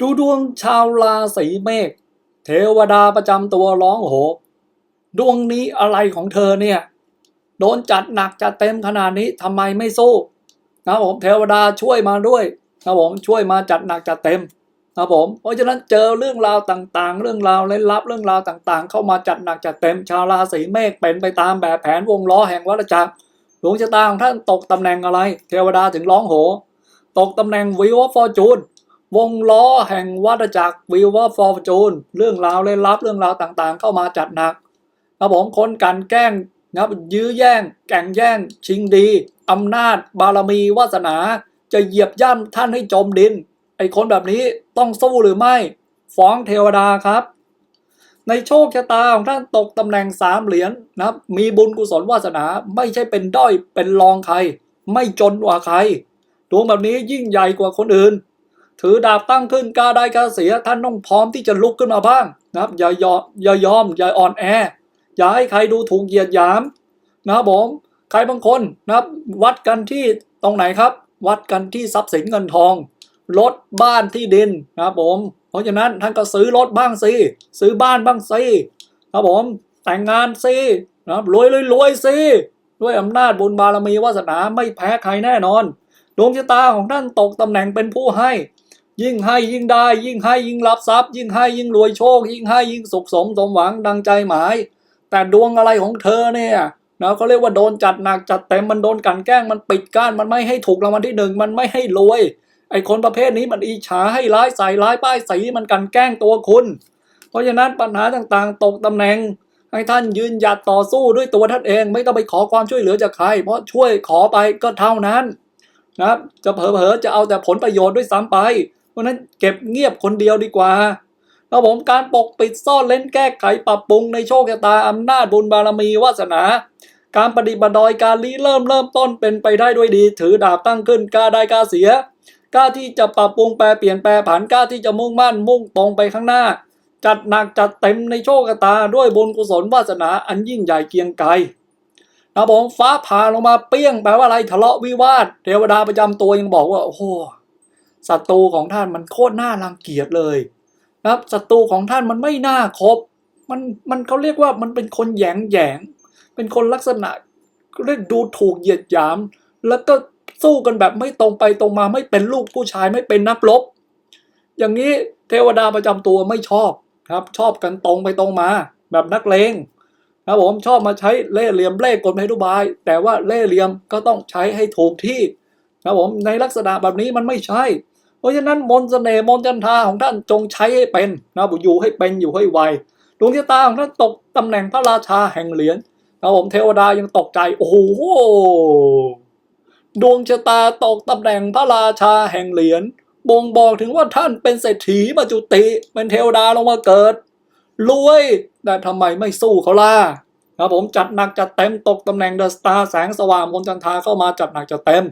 ดูดวงชาวราศีเมษเทวดาประจำตัวร้องโหดวงนี้อะไรของเธอเนี่ย โดนจัดหนักจัดเต็มขนาดนี้ทำไมไม่สู้นะผมเทวดาช่วยมาด้วยนะผมช่วยมาจัดหนักจัดเต็มนะผมเพราะฉะนั้นเจอเรื่องราวต่างๆ เรื่องราวเล่นลับเรื่องราวต่างๆ เข้ามาจัดหนักจัดเต็มชาวราศีเมษเป็นไปตามแบบแผนวงล้อแห่งวัฏจักรดวงชะตาของท่านตกตำแหน่งอะไร เทวดาถึงร้องโห ตกตำแหน่งวิวฟอร์จูน วงล้อแห่งวัฏจักรวิวว่าฟอร์จูนเรื่องราวเล่นลับเรื่องราวต่างๆ เข้ามาจัดหนักครับผมคนกันแกล้งนะยื้อแย่ง แก่งแย่ง ชิงดีอำนาจ บารมีวาสนา จะเหยียบย่ำท่านให้จมดิน ไอคนแบบนี้ต้องสู้หรือไม่ ฟ้องเทวดาครับ ในโชคชะตาของท่านตกตำแหน่งสามเหรียญนะครับ มีบุญกุศลวาสนาไม่ใช่เป็นด้อยเป็นรองใคร ไม่จนกว่าใครดวงแบบนี้ยิ่งใหญ่กว่าคนอื่น ถือดาบตั้งขึ้นกล้าได้กล้าเสีย ท่านต้องพร้อมที่จะลุกขึ้นมาบ้างนะครับ อย่ายอมอย่ายอมอย่าอ่อนแอ อย่าให้ใครดูถูกเหยียดหยามนะครับผมใครบางคนนะครับ วัดกันที่ตรงไหนครับ วัดกันที่ทรัพย์สินเงินทองรถบ้านที่ดินนะครับผม เพราะฉะนั้นท่านก็ซื้อรถบ้างสิซื้อบ้านบ้างสิครับผมแต่งงานสินะครับรวยรวยรวยสิด้วยอำนาจบุญบารมีวาสนาไม่แพ้ใครแน่นอน ดวงชะตาของท่านตกตำแหน่งเป็นผู้ให้ ยิ่งให้ยิ่งได้ ยิ่งให้ยิ่งรับทรัพย์ ยิ่งให้ยิ่งรวยโชค ยิ่งให้ยิ่งสุขสมสมหวังดังใจหมาย แต่ดวงอะไรของเธอเนี่ยนะเขาเรียกว่าโดนจัดหนักจัดเต็มมันโดนกันแกล้งมันปิดกั้นมันไม่ให้ถูกรางวัลที่หนึ่งมันไม่ให้รวย ไอ้คนประเภทนี้มันอิจฉาให้ร้ายใส่ร้ายป้ายสีมันกันแกล้งตัวคุณ เพราะฉะนั้นปัญหาต่างๆ ตกตำแหน่ง ให้ท่านยืนหยัดต่อสู้ด้วยตัวท่านเองไม่ต้องไปขอความช่วยเหลือจากใคร เพราะช่วยขอไปก็เท่านั้นนะครับจะเผลอๆจะเอาแต่ผลประโยชน์ด้วยซ้ำไป ราะนั้นเก็บเงียบคนเดียวดีกว่าครับผมการปกปิดซ่อนเล้นแก้ไขปรับปรุงในโชคชะตาอำนาจบุญบารมีวาสนา การปฏิบัติดอยการรีเริ่มเริ่มต้นเป็นไปได้ด้วยดี ถือดาบตั้งขึ้นกล้าได้กล้าเสียกล้าที่จะปรับปรุงแปลเปลี่ยนแปลผันกล้าที่จะมุ่งมั่นมุ่งตรงไปข้างหน้า จัดหนักจัดเต็มในโชคชะตาด้วยบุญกุศลวาสนาอันยิ่งใหญ่เกียงไกรนะผมฟ้าผ่าลงมาเปี้ยงแปลว่าอะไรทะเลาะวิวาทเทวดาประจำตัวยังบอกว่าโอ้ ศัตรูของท่านมันโคตรน่ารังเกียจเลยนะครับศัตรูของท่านมันไม่น่าคบมันมันเขาเรียกว่ามันเป็นคนแยงแยงเป็นคนลักษณะเรียกดูถูกเหยียดหยาม แล้วก็สู้กันแบบไม่ตรงไปตรงมาไม่เป็นลูกผู้ชายไม่เป็นนักรบอย่างนี้เทวดาประจำตัวไม่ชอบครับ ชอบกันตรงไปตรงมา แบบนักเลงครับผมชอบมาใช้เล่ห์เหลี่ยมเล่ห์กลเพทุบาย แต่ว่าเล่ห์เหลี่ยมก็ต้องใช้ให้ถูกที่ครับผมในลักษณะแบบนี้มันไม่ใช่ เพราะฉะนั้นมนต์เสน่ห์มนจันทาของท่านจงใช้ให้เป็นนะผมอยู่ให้เป็นอยู่ให้ไวดวงชะตาของท่านตกตำแหน่งพระราชาแห่งเหรียญครับผมเทวดายังตกใจโอ้โหดวงชะตาตกตำแหน่งพระราชาแห่งเหรียญบ่งบอกถึงว่าท่านเป็นเศรษฐีมาจุติเป็นเทวดาลงมาเกิดรวยแต่ทำไมไม่สู้เขาล่ะครับผมจัดหนักจัดเต็มตกตำแหน่งเดอะสตาร์แสงสว่างมนจันทาเข้ามาจัดหนักจัดเต็ม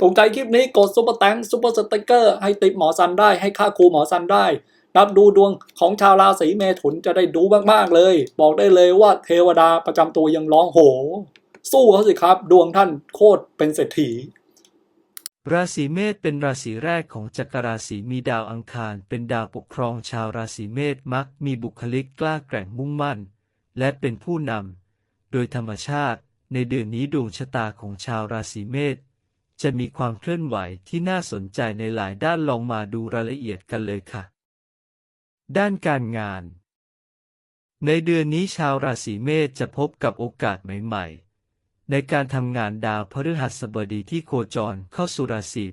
ถูกใจคลิปนี้กดซุปเปอร์แตงซุปเปอร์สติกเกอร์ให้ติปหมอซันได้ให้ค่าครูหมอซันได้ นับดูดวงของชาวราศีเมถุนจะได้ดูมากๆเลย บอกได้เลยว่าเทวดาประจำตัวยังร้องโห สู้เขาสิครับ ดวงท่านโคตรเป็นเศรษฐีราศีเมษเป็นราศีแรกของจักรราศีมีดาวอังคาร เป็นดาวปกครองชาวราศีเมษมักมีบุคลิกกล้าแกร่งมุ่งมั่น และเป็นผู้นำโดยธรรมชาติ ในเดือนนี้ดวงชะตาของชาวราศีเมษ จะมีความเคลื่อนไหวที่น่าสนใจในหลายด้านลองมาดูรายละเอียดกันเลยค่ะ ด้านการงาน ในเดือนนี้ชาวราศีเมษจะพบกับโอกาสใหม่ ๆ ในการทำงานดาวพฤหัสบดีที่โคจรเข้าสู่ราศี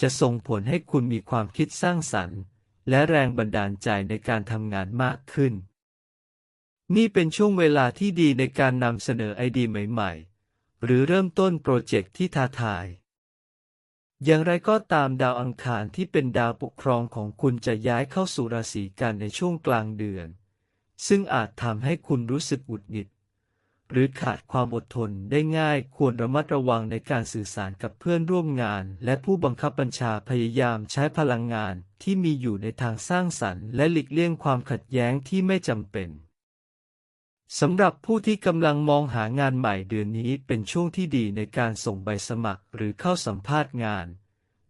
จะส่งผลให้คุณมีความคิดสร้างสรรค์ และแรงบันดาลใจในการทำงานมากขึ้น นี่เป็นช่วงเวลาที่ดีในการนำเสนอไอเดียใหม่ ๆ หรือเริ่มต้นโปรเจกต์ที่ท้าทาย อย่างไรก็ตามดาวอังคารที่เป็นดาวปกครองของคุณจะย้ายเข้าสู่ราศีกันในช่วงกลางเดือน ซึ่งอาจทำให้คุณรู้สึกหงุดหงิด หรือขาดความอดทนได้ง่ายควรระมัดระวังในการสื่อสารกับเพื่อนร่วมงาน และผู้บังคับบัญชาพยายามใช้พลังงานที่มีอยู่ในทางสร้างสรรค์ และหลีกเลี่ยงความขัดแย้งที่ไม่จำเป็น สำหรับผู้ที่กำลังมองหางานใหม่เดือนนี้เป็นช่วงที่ดีในการส่งใบสมัครหรือเข้าสัมภาษณ์งาน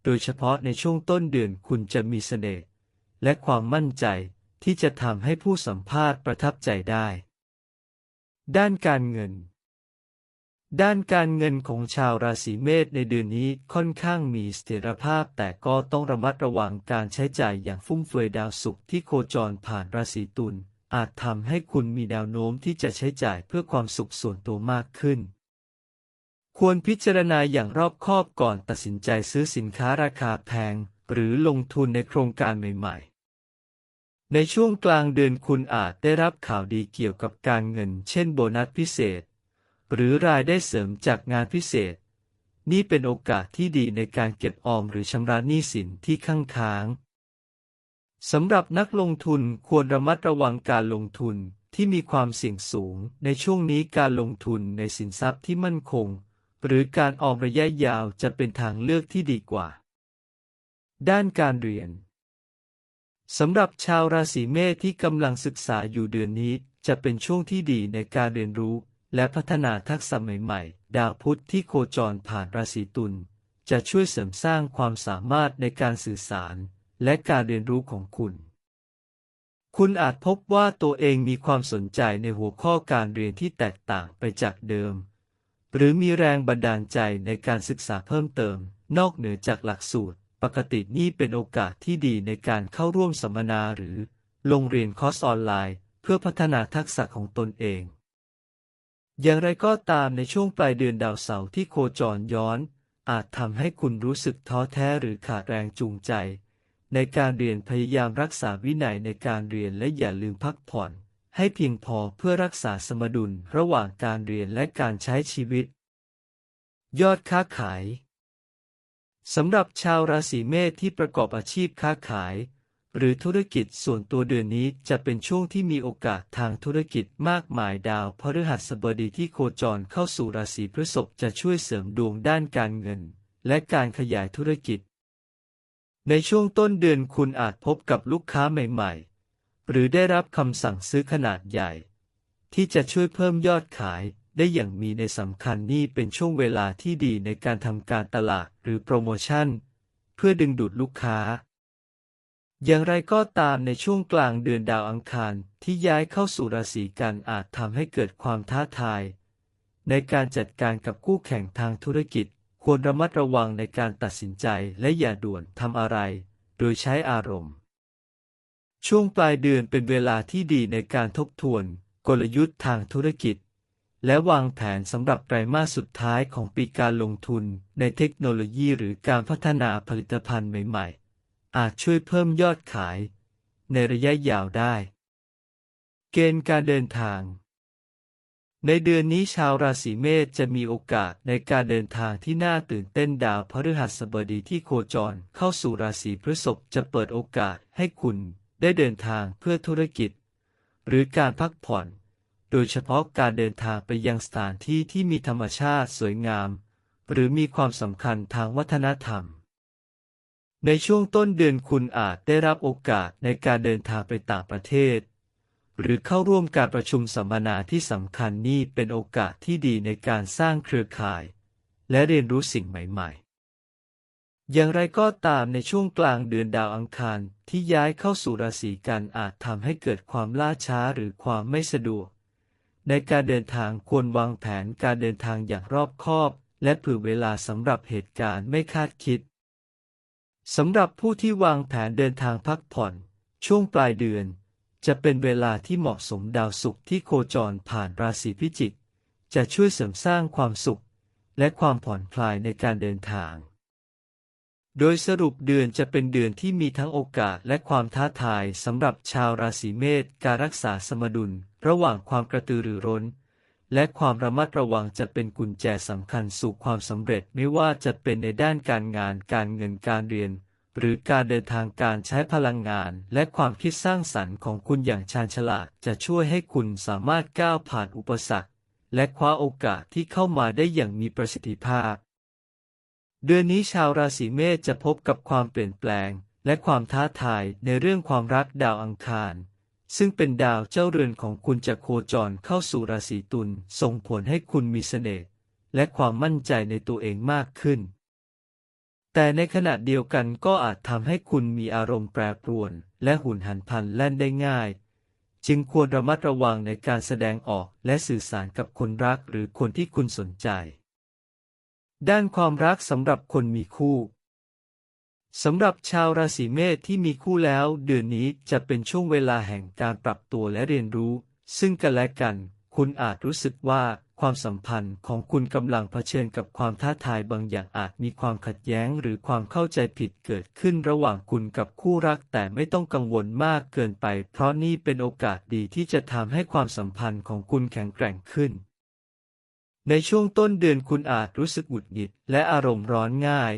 โดยเฉพาะในช่วงต้นเดือนคุณจะมีเสน่ห์และความมั่นใจที่จะทำให้ผู้สัมภาษณ์ประทับใจได้ ด้านการเงิน ด้านการเงินของชาวราศีเมษในเดือนนี้ค่อนข้างมีเสถียรภาพ แต่ก็ต้องระมัดระวังการใช้จ่ายอย่างฟุ่มเฟือยดาวศุกร์ที่โคจรผ่านราศีตุล อาจทำให้คุณมีแนวโน้มที่จะใช้จ่ายเพื่อความสุขส่วนตัวมากขึ้น ควรพิจารณาอย่างรอบคอบก่อนตัดสินใจซื้อสินค้าราคาแพง หรือลงทุนในโครงการใหม่ ๆ ในช่วงกลางเดือนคุณอาจได้รับข่าวดีเกี่ยวกับการเงิน เช่นโบนัสพิเศษ หรือรายได้เสริมจากงานพิเศษ นี่เป็นโอกาสที่ดีในการเก็บออมหรือชำระหนี้สินที่ข้างค้าง สำหรับนักลงทุนควรระมัดระวังการลงทุนที่มีความเสี่ยงสูง ในช่วงนี้การลงทุนในสินทรัพย์ที่มั่นคง หรือการออมระยะยาวจะเป็นทางเลือกที่ดีกว่า ด้านการเรียนสำหรับชาวราศีเมษที่กำลังศึกษาอยู่เดือนนี้ จะเป็นช่วงที่ดีในการเรียนรู้ และพัฒนาทักษะใหม่ๆ ดาวพุธที่โคจรผ่านราศีตุลจะช่วยเสริมสร้างความสามารถในการสื่อสาร และการเรียนรู้ของคุณ คุณอาจพบว่าตัวเองมีความสนใจในหัวข้อการเรียนที่แตกต่างไปจากเดิม หรือมีแรงบันดาลใจในการศึกษาเพิ่มเติม นอกเหนือจากหลักสูตร ปกตินี่เป็นโอกาสที่ดีในการเข้าร่วมสัมมนาหรือลงเรียนคอร์สออนไลน์ เพื่อพัฒนาทักษะของตนเองอย่างไรก็ตามในช่วงปลายเดือนดาวเสาร์ที่โคจรย้อน อาจทำให้คุณรู้สึกท้อแท้หรือขาดแรงจูงใจ ในการเรียนพยายามรักษาวินัยในการเรียนและอย่าลืมพักผ่อน ให้เพียงพอเพื่อรักษาสมดุลระหว่างการเรียนและการใช้ชีวิต ยอดค้าขายสำหรับชาวราศีเมษที่ประกอบอาชีพค้าขาย หรือธุรกิจส่วนตัวเดือนนี้จะเป็นช่วงที่มีโอกาสทางธุรกิจมากมายดาวพฤหัสบดีที่โคจรเข้าสู่ราศีพฤษภจะช่วยเสริมดวงด้านการเงิน และการขยายธุรกิจ ในช่วงต้นเดือนคุณอาจพบกับลูกค้าใหม่ ๆ หรือได้รับคำสั่งซื้อขนาดใหญ่ ที่จะช่วยเพิ่มยอดขายได้อย่างมีในสำคัญนี่เป็นช่วงเวลาที่ดีในการทำการตลาดหรือโปรโมชั่น เพื่อดึงดูดลูกค้า อย่างไรก็ตามในช่วงกลางเดือนดาวอังคารที่ย้ายเข้าสู่ราศีกันอาจทำให้เกิดความท้าทาย ในการจัดการกับคู่แข่งทางธุรกิจ ควรระมัดระวังในการตัดสินใจและอย่าด่วนทำอะไร โดยใช้อารมณ์ ช่วงปลายเดือนเป็นเวลาที่ดีในการทบทวน กลยุทธ์ทางธุรกิจ และวางแผนสำหรับไตรมาสสุดท้ายของปีการลงทุนในเทคโนโลยีหรือการพัฒนาผลิตภัณฑ์ใหม่ ๆ อาจช่วยเพิ่มยอดขาย ในระยะยาวได้ เกณฑ์การเดินทาง ในเดือนนี้ชาวราศีเมษจะมีโอกาสในการเดินทางที่น่าตื่นเต้นดาวพฤหัสบดีที่โคจรเข้าสู่ราศีพฤษภจะเปิดโอกาสให้คุณได้เดินทางเพื่อธุรกิจ หรือการพักผ่อน โดยเฉพาะการเดินทางไปยังสถานที่ที่มีธรรมชาติสวยงาม หรือมีความสำคัญทางวัฒนธรรม ในช่วงต้นเดือนคุณอาจได้รับโอกาสในการเดินทางไปต่างประเทศ หรือเข้าร่วมการประชุมสัมมนาที่สำคัญนี่เป็นโอกาสที่ดีในการสร้างเครือข่าย และเรียนรู้สิ่งใหม่ๆ อย่างไรก็ตามในช่วงกลางเดือนดาวอังคารที่ย้ายเข้าสู่ราศีกันอาจทำให้เกิดความล่าช้าหรือความไม่สะดวก ในการเดินทางควรวางแผนการเดินทางอย่างรอบคอบ และเผื่อเวลาสำหรับเหตุการณ์ไม่คาดคิดสำหรับผู้ที่วางแผนเดินทางพักผ่อน ช่วงปลายเดือน จะเป็นเวลาที่เหมาะสมดาวศุกร์ที่โคจรผ่านราศีพิจิก จะช่วยเสริมสร้างความสุข และความผ่อนคลายในการเดินทาง โดยสรุปเดือนจะเป็นเดือนที่มีทั้งโอกาสและความท้าทายสำหรับชาวราศีเมษการรักษาสมดุล ระหว่างความกระตือรือร้น และความระมัดระวังจะเป็นกุญแจสำคัญสู่ความสำเร็จไม่ว่าจะเป็นในด้านการงานการเงินการเรียน หรือการเดินทางการใช้พลังงาน และความคิดสร้างสรรค์ของคุณอย่างชาญฉลาดจะช่วยให้คุณสามารถก้าวผ่านอุปสรรค และคว้าโอกาสที่เข้ามาได้อย่างมีประสิทธิภาพ เดือนนี้ชาวราศีเมษจะพบกับความเปลี่ยนแปลง และความท้าทายในเรื่องความรักดาวอังคาร ซึ่งเป็นดาวเจ้าเรือนของคุณจะโคจรเข้าสู่ราศีตุลส่งผลให้คุณมีเสน่ห์และความมั่นใจในตัวเองมากขึ้น แต่ในขณะเดียวกันก็อาจทำให้คุณมีอารมณ์แปรปรวน และหุนหันพลันแล่นได้ง่าย จึงควรระมัดระวังในการแสดงออกและสื่อสารกับคนรักหรือคนที่คุณสนใจ ด้านความรักสำหรับคนมีคู่สำหรับชาวราศีเมษที่มีคู่แล้ว เดือนนี้จะเป็นช่วงเวลาแห่งการปรับตัวและเรียนรู้ ซึ่งกันและกัน คุณอาจรู้สึกว่า ความสัมพันธ์ของคุณกำลังเผชิญกับความท้าทายบางอย่างอาจมีความขัดแย้งหรือความเข้าใจผิดเกิดขึ้นระหว่างคุณกับคู่รัก แต่ไม่ต้องกังวลมากเกินไป เพราะนี่เป็นโอกาสดีที่จะทำให้ความสัมพันธ์ของคุณแข็งแกร่งขึ้น ในช่วงต้นเดือนคุณอาจรู้สึกหงุดหงิดและอารมณ์ร้อนง่าย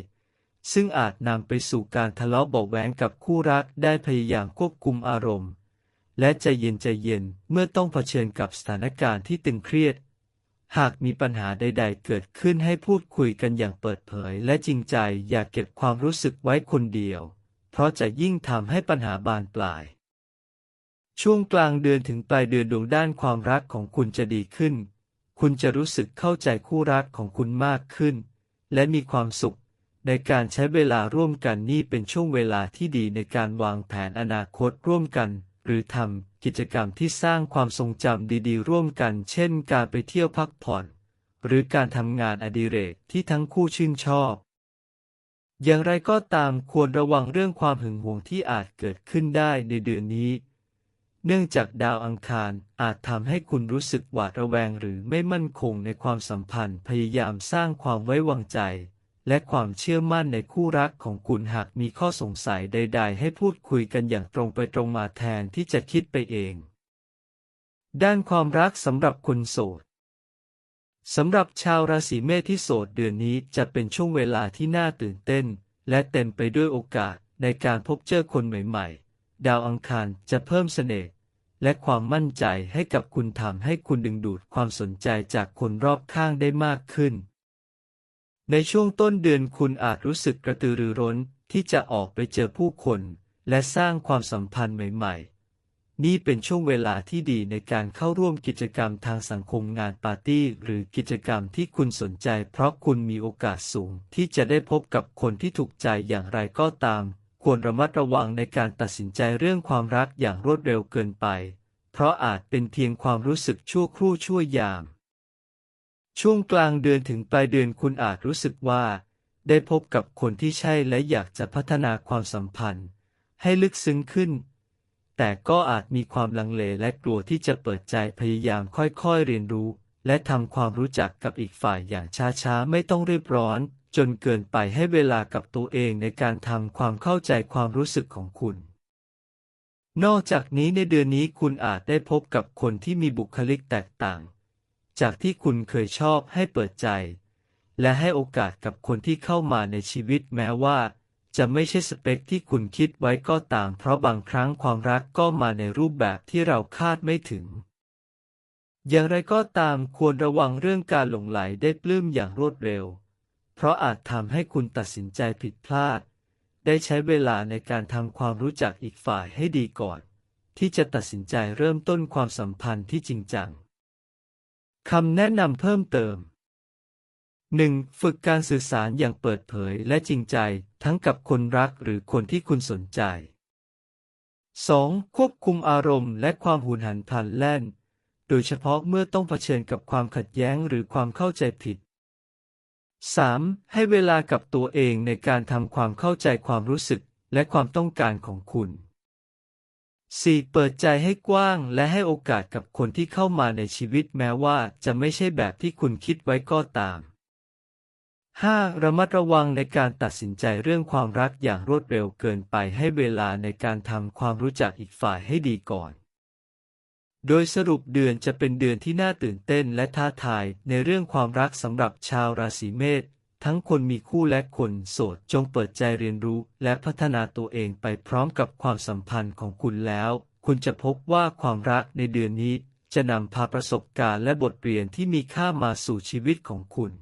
ซึ่งอาจนำไปสู่การทะเลาะเบาะแว้งกับคู่รักได้พยายามควบคุมอารมณ์ และใจเย็นใจเย็นเมื่อต้องเผชิญกับสถานการณ์ที่ตึงเครียด หากมีปัญหาใด ๆ เกิดขึ้นให้พูดคุยกันอย่างเปิดเผยและจริงใจ อย่าเก็บความรู้สึกไว้คนเดียว เพราะจะยิ่งทำให้ปัญหาบานปลาย ช่วงกลางเดือนถึงปลายเดือนดวงด้านความรักของคุณจะดีขึ้น คุณจะรู้สึกเข้าใจคู่รักของคุณมากขึ้น และมีความสุข ในการใช้เวลาร่วมกันนี่เป็นช่วงเวลาที่ดีในการวางแผนอนาคตร่วมกัน หรือทำกิจกรรมที่สร้างความทรงจำดีๆ ร่วมกัน เช่น การไปเที่ยวพักผ่อน หรือการทำงานอดิเรกที่ทั้งคู่ชื่นชอบ อย่างไรก็ตามควรระวังเรื่องความหึงหวงที่อาจเกิดขึ้นได้ในเดือนนี้ เนื่องจากดาวอังคารอาจทำให้คุณรู้สึกหวาดระแวงหรือไม่มั่นคงในความสัมพันธ์พยายามสร้างความไว้วางใจ และความเชื่อมั่นในคู่รักของคุณหากมีข้อสงสัยใด ๆ ให้พูดคุยกันอย่างตรงไปตรงมาแทนที่จะคิดไปเอง ด้านความรักสำหรับคนโสดสำหรับชาวราศีเมษที่โสดเดือนนี้จะเป็นช่วงเวลาที่น่าตื่นเต้น และเต็มไปด้วยโอกาสในการพบเจอคนใหม่ ๆ ดาวอังคารจะเพิ่มเสน่ห์และความมั่นใจให้กับคุณทำให้คุณดึงดูดความสนใจจากคนรอบข้างได้มากขึ้น ในช่วงต้นเดือนคุณอาจรู้สึกกระตือรือร้นที่จะออกไปเจอผู้คน และสร้างความสัมพันธ์ใหม่ๆ นี่เป็นช่วงเวลาที่ดีในการเข้าร่วมกิจกรรมทางสังคมงานปาร์ตี้ หรือกิจกรรมที่คุณสนใจ เพราะคุณมีโอกาสสูง ที่จะได้พบกับคนที่ถูกใจอย่างไรก็ตาม ควรระมัดระวังในการตัดสินใจเรื่องความรักอย่างรวดเร็วเกินไป เพราะอาจเป็นเพียงความรู้สึกชั่วครู่ชั่วยาม ช่วงกลางเดือนถึงปลายเดือนคุณอาจรู้สึกว่า ได้พบกับคนที่ใช่และอยากจะพัฒนาความสัมพันธ์ ให้ลึกซึ้งขึ้น แต่ก็อาจมีความลังเลและกลัวที่จะเปิดใจพยายามค่อยๆเรียนรู้ และทำความรู้จักกับอีกฝ่ายอย่างช้าๆ ไม่ต้องรีบร้อน จนเกินไปให้เวลากับตัวเองในการทำความเข้าใจความรู้สึกของคุณนอกจากนี้ในเดือนนี้คุณอาจได้พบกับคนที่มีบุคลิกแตกต่าง จากที่คุณเคยชอบให้เปิดใจ และให้โอกาสกับคนที่เข้ามาในชีวิตแม้ว่า จะไม่ใช่สเปคที่คุณคิดไว้ก็ตาม เพราะบางครั้งความรักก็มาในรูปแบบที่เราคาดไม่ถึง อย่างไรก็ตามควรระวังเรื่องการหลงไหลได้ปลื้มอย่างรวดเร็ว เพราะอาจทำให้คุณตัดสินใจผิดพลาด ได้ใช้เวลาในการทำความรู้จักอีกฝ่ายให้ดีก่อน ที่จะตัดสินใจเริ่มต้นความสัมพันธ์ที่จริงจัง คำแนะนำเพิ่มเติม 1. ฝึกการสื่อสารอย่างเปิดเผยและจริงใจ ทั้งกับคนรักหรือคนที่คุณสนใจ 2. ควบคุมอารมณ์และความหุนหันพลันแล่น โดยเฉพาะเมื่อต้องเผชิญกับความขัดแย้งหรือความเข้าใจผิด 3. ให้เวลากับตัวเองในการทำความเข้าใจความรู้สึกและความต้องการของคุณ 4. เปิดใจให้กว้างและให้โอกาสกับคนที่เข้ามาในชีวิตแม้ว่าจะไม่ใช่แบบที่คุณคิดไว้ก็ตาม 5. ระมัดระวังในการตัดสินใจเรื่องความรักอย่างรวดเร็วเกินไปให้เวลาในการทำความรู้จักอีกฝ่ายให้ดีก่อน โดยสรุปเดือนจะเป็นเดือนที่น่าตื่นเต้นและท้าทายในเรื่องความรักสำหรับชาวราศีเมษ ทั้งคนมีคู่และคนโสดจงเปิดใจเรียนรู้และพัฒนาตัวเองไปพร้อมกับความสัมพันธ์ของคุณแล้ว คุณจะพบว่าความรักในเดือนนี้ จะนำพาประสบการณ์และบทเรียนที่มีค่ามาสู่ชีวิตของคุณ